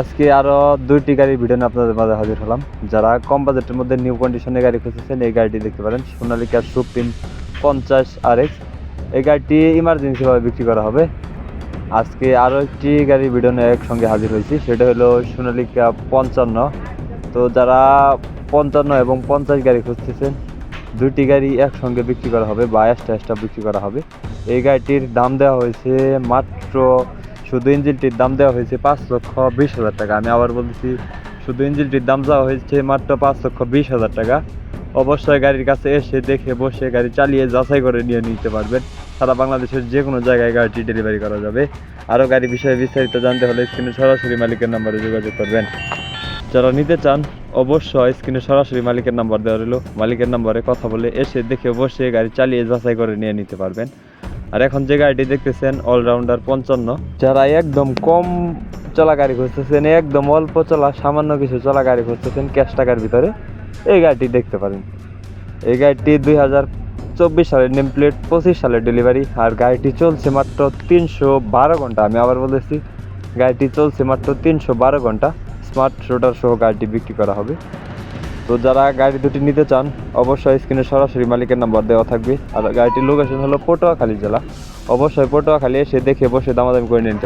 আজকে আরও দুইটি গাড়ির ভিডিও নিয়ে আপনাদের মাঝে হাজির হলাম। যারা কম বাজেটের মধ্যে নিউ কন্ডিশনে গাড়ি খুঁজেছেন এই গাড়িটি দেখতে পারেন। সোনালিকা সুপ্রিম পঞ্চাশ আর এই গাড়িটি ইমার্জেন্সিভাবে বিক্রি করা হবে। আজকে আরও একটি গাড়ির ভিডিও নিয়ে একসঙ্গে হাজির হয়েছি। সেটা হলো সোনালিকা পঞ্চান্ন। তো যারা পঞ্চান্ন এবং পঞ্চাশ গাড়ি খুঁজতেছেন, দুইটি গাড়ি একসঙ্গে বিক্রি করা হবে বা এক্সট্রা এক্সট্রা বিক্রি করা হবে। এই গাড়িটির দাম দেওয়া হয়েছে মাত্র শুধু ইঞ্জিনটির দাম দেওয়া হয়েছে পাঁচ লক্ষ বিশ হাজার টাকা। আমি আবার বলছি শুধু ইঞ্জিনটির দাম দেওয়া হয়েছে মাত্র পাঁচ লক্ষ বিশ হাজার টাকা। অবশ্যই গাড়ির কাছে এসে দেখে বসে গাড়ি চালিয়ে যাচাই করে নিয়ে নিতে পারবেন। সারা বাংলাদেশের যে কোনো জায়গায় গাড়িটি ডেলিভারি করা যাবে। আরও গাড়ি বিষয়ে বিস্তারিত জানতে হলে স্ক্রিনে সরাসরি মালিকের নাম্বারে যোগাযোগ করবেন। যারা নিতে চান, অবশ্যই স্ক্রিনে সরাসরি মালিকের নাম্বার দেওয়া রইল। মালিকের নাম্বারে কথা বলে এসে দেখে বসে গাড়ি চালিয়ে যাচাই করে নিয়ে নিতে পারবেন। আর এখন যে গাড়িটি দেখতেছেন অলরাউন্ডার পঞ্চান্ন। যারা একদম কম চলা গাড়ি খুঁজতেছেন, একদম অল্প চলা, সামান্য কিছু চলা গাড়ি খুঁজতেছেন ক্যাশ টাকার ভিতরে, এই গাড়িটি দেখতে পারেন। এই গাড়িটি দুই হাজার চব্বিশ সালের নেম প্লেট পঁচিশ সালের ডেলিভারি আর গাড়িটি চলছে মাত্র তিনশো বারো ঘণ্টা। আমি আবার বলেছি গাড়িটি চলছে মাত্র তিনশো বারো ঘণ্টা। স্মার্ট রোটার সহ গাড়িটি বিক্রি করা হবে। তো যারা গাড়ি দুটি নিতে চান, অবশ্যই স্ক্রিনে সরাসরি মালিকের নাম্বার দেওয়া থাকবে। আর গাড়িটির লোকেশন হলো পটুয়াখালী জেলা। অবশ্যই পটুয়াখালী এসে দেখে বসে দামাদামি করে নিতে